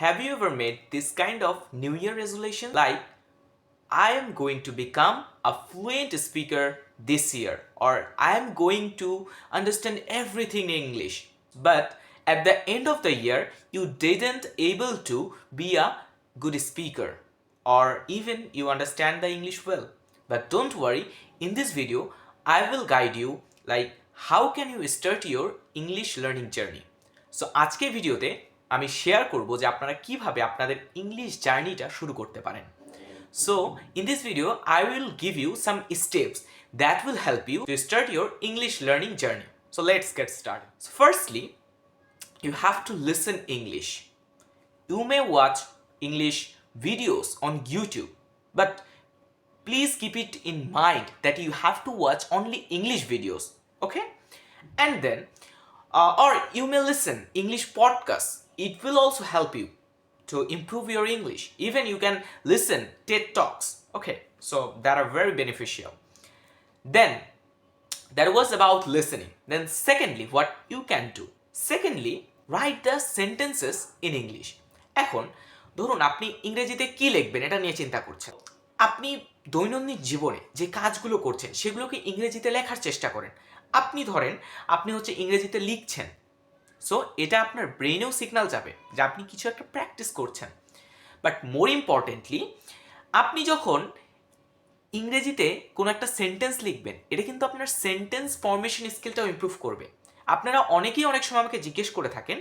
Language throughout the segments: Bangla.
Have you ever made this kind of New Year resolution? Like, I am going to become a fluent speaker this year, or I am going to understand everything in English. But at the end of the year, you didn't able to be a good speaker, or even you understand the English well. But don't worry, in this video, I will guide you like how can you start your English learning journey. So আজকের ভিডিওতে আমি শেয়ার করব যে আপনারা কীভাবে আপনাদের ইংলিশ জার্নিটা শুরু করতে পারেন so in this video I will give you some steps that will help you to start your English learning journey so let's get start firstly you have to listen English. You may watch English videos on YouTube, but please keep it in mind that you have to watch only English videos, okay? And then, uh, or you may listen English podcasts. It will also help you to improve your English. Even you can listen TED Talks, okay? So that are very beneficial. Then that was about listening then secondly what you can do secondly write the sentences in english এখন ধরুন আপনি ইংরেজিতে কি লিখবেন এটা নিয়ে চিন্তা করছেন আপনি দৈনন্দিন জীবনে যে কাজগুলো করছেন সেগুলোকে ইংরেজিতে লেখার চেষ্টা করেন আপনি ধরেন আপনি হচ্ছে ইংরেজিতে লিখছেন সো এটা আপনার ব্রেনেও সিগন্যাল যাবে যে আপনি কিছু একটা প্র্যাকটিস করছেন। বাট মোর ইম্পর্টেন্টলি আপনি যখন ইংরেজিতে কোনো একটা সেন্টেন্স লিখবেন, এটা কিন্তু আপনার সেন্টেন্স ফর্মেশন স্কিলটাও ইমপ্রুভ করবে। আপনারা অনেকেই অনেক সময় আমাকে জিজ্ঞেস করে থাকেন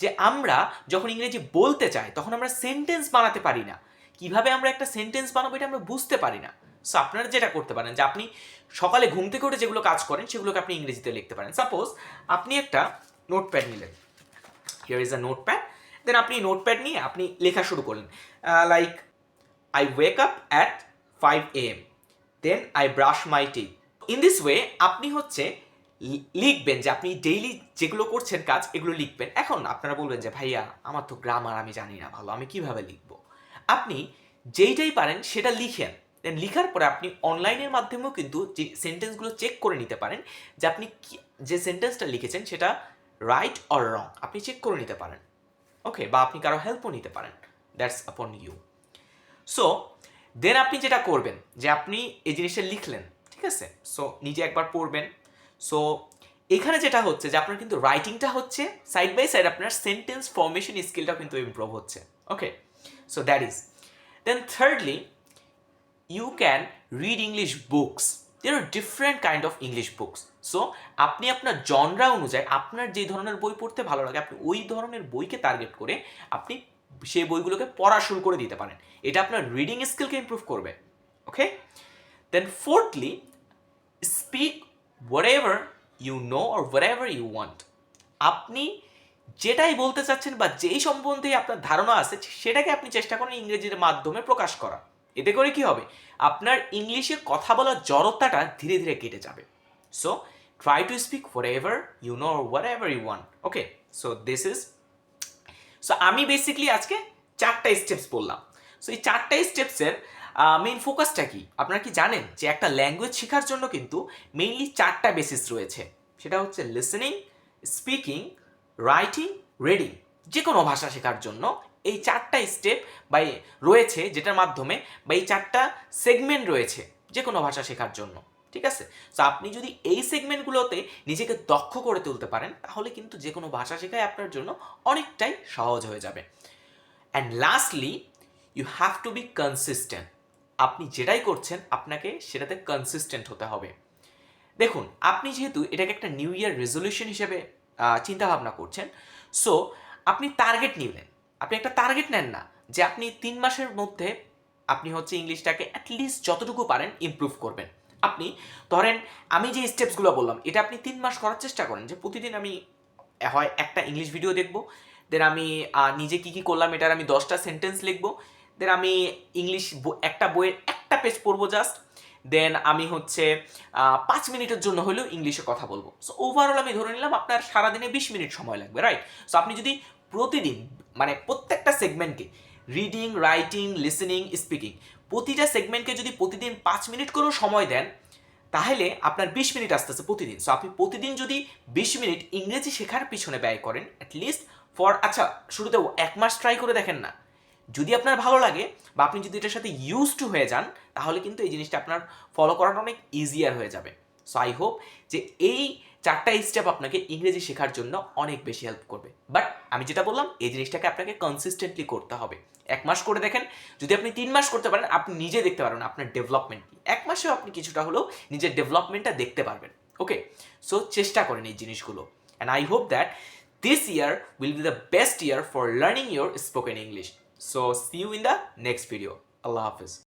যে আমরা যখন ইংরেজি বলতে চাই, তখন আমরা সেন্টেন্স বানাতে পারি না। কীভাবে আমরা একটা সেন্টেন্স বানাবো এটা আমরা বুঝতে পারি না। সো আপনারা যেটা করতে পারেন যে আপনি সকালে ঘুম থেকে উঠে যেগুলো কাজ করেন, সেগুলোকে আপনি ইংরেজিতে লিখতে পারেন। সাপোজ আপনি একটা নোটপ্যাড নিলেন। Here is a notepad then আপনি নোটপ্যাড নিয়ে আপনি লেখা শুরু করলেন। Like I wake up at 5 a.m. Then I brush my teeth. In this way, আপনি হচ্ছে লিখবেন যে আপনি ডেইলি যেগুলো করছেন কাজ, এগুলো লিখবেন। এখন আপনারা বলবেন যে, ভাইয়া, আমার তো গ্রামার আমি জানি না ভালো, আমি কীভাবে লিখব? আপনি যেইটাই পারেন সেটা লিখেন। দেন লিখার পরে আপনি অনলাইনের মাধ্যমেও কিন্তু যে সেন্টেন্সগুলো চেক করে নিতে পারেন, যে আপনি যে সেন্টেন্সটা লিখেছেন সেটা রাইট অর রং আপনি চেক করে নিতে পারেন। ওকে বা আপনি কারও হেল্পও নিতে পারেন। দ্যাটস আপন ইউ সো দেন আপনি যেটা করবেন, যে আপনি এই জিনিসটা লিখলেন, ঠিক আছে? সো নিজে একবার পড়বেন। সো এখানে যেটা হচ্ছে, যে আপনার কিন্তু রাইটিংটা হচ্ছে সাইড বাই সাইড আপনার সেন্টেন্স ফর্মেশন স্কিলটাও কিন্তু ইমপ্রুভ হচ্ছে। Okay so that is then thirdly you can read English books there are different kind of English books so আপনি আপনার জনরা অনুযায়ী আপনার যে ধরনের বই পড়তে ভালো লাগে, আপনি ওই ধরনের বইকে টার্গেট করে আপনি সেই বইগুলোকে পড়া শুরু করে দিতে পারেন। এটা আপনার রিডিং স্কিলকে ইমপ্রুভ করবে। Okay then fourthly speak whatever you know or whatever you want আপনি যেটাই বলতে চাচ্ছেন বা যেই সম্বন্ধে আপনার ধারণা আছে, সেটাকে আপনি চেষ্টা করেন ইংরেজির মাধ্যমে প্রকাশ করা। এতে করে কি হবে? আপনার ইংলিশে কথা বলার জড়তাটা ধীরে ধীরে কেটে যাবে। So try to speak whatever you know whatever you want okay so this is so আমি বেসিকলি আজকে চারটা স্টেপস বললাম। সো এই চারটা স্টেপসের মেইন ফোকাসটা কি? আপনারা কি জানেন যে একটা ল্যাঙ্গুয়েজ শেখার জন্য কিন্তু মেইনলি চারটা বেসিস রয়েছে। সেটা হচ্ছে লিসেনিং স্পিকিং রাইটিং রিডিং যে কোনো ভাষা শেখার জন্য এই চারটা স্টেপ বা রয়েছে যেটার মাধ্যমে বা এই চারটা সেগমেন্ট রয়েছে যে কোনো ভাষা শেখার জন্য, ঠিক আছে? সো আপনি যদি এই সেগমেন্টগুলোতে নিজেকে দক্ষ করে তুলতে পারেন, তাহলে কিন্তু যে কোনো ভাষা শেখাই আপনার জন্য অনেকটাই সহজ হয়ে যাবে। And lastly you have to be consistent আপনি যেটাই করছেন, আপনাকে সেটাতে কনসিস্টেন্ট হতে হবে। দেখুন, আপনি যেহেতু এটাকে একটা নিউ ইয়ার রেজলিউশন হিসেবে চিন্তাভাবনা করছেন সো আপনি টার্গেট নিলেন। আপনি একটা টার্গেট নেন না, যে আপনি তিন মাসের মধ্যে আপনি হচ্ছে ইংলিশটাকে অ্যাটলিস্ট যতটুকু পারেন ইমপ্রুভ করবেন। আপনি ধরেন আমি যে স্টেপসগুলো বললাম, এটা আপনি তিন মাস করার চেষ্টা করেন যে প্রতিদিন আমি, হয় একটা ইংলিশ ভিডিও দেখব দেন আমি নিজে কি কি করলাম এটার আমি দশটা সেন্টেন্স লিখব দেন আমি ইংলিশ একটা বইয়ের একটা পেজ পড়ব জাস্ট দেন আমি হচ্ছে পাঁচ মিনিটের জন্য হলেও ইংলিশে কথা বলব। সো ওভারঅল আমি ধরে নিলাম আপনার সারাদিনে বিশ মিনিট সময় লাগবে রাইট সো আপনি যদি প্রতিদিন মানে প্রত্যেকটা সেগমেন্টকে রিডিং রাইটিং লিসেনিং স্পিকিং প্রতিটা সেগমেন্টকে যদি প্রতিদিন পাঁচ মিনিট করেও সময় দেন, তাহলে আপনার বিশ মিনিট আসতেছে প্রতিদিন। সো আপনি প্রতিদিন যদি বিশ মিনিট ইংরেজি শেখার পিছনে ব্যয় করেন অ্যাটলিস্ট ফর আচ্ছা শুরুতে এক মাস ট্রাই করে দেখেন না। যদি আপনার ভালো লাগে বা আপনি যদি এটার সাথে ইউজ টু হয়ে যান, তাহলে কিন্তু এই জিনিসটা আপনার ফলো করাটা অনেক ইজিয়ার হয়ে যাবে। সো আই হোপ যে এই চারটা স্টেপ আপনাকে ইংরেজি শেখার জন্য অনেক বেশি হেল্প করবে। বাট আমি যেটা বললাম, এই জিনিসটাকে আপনাকে কনসিস্টেন্টলি করতে হবে। এক মাস করে দেখেন, যদি আপনি তিন মাস করতে পারেন, আপনি নিজে দেখতে পারবেন আপনার ডেভেলপমেন্ট কি। এক মাসেও আপনি কিছুটা হলেও নিজের ডেভেলপমেন্টটা দেখতে পারবেন। ওকে সো চেষ্টা করেন এই জিনিসগুলো। And I hope that this year will be the best year for learning your spoken English so see you in the next video. আল্লাহ Hafiz.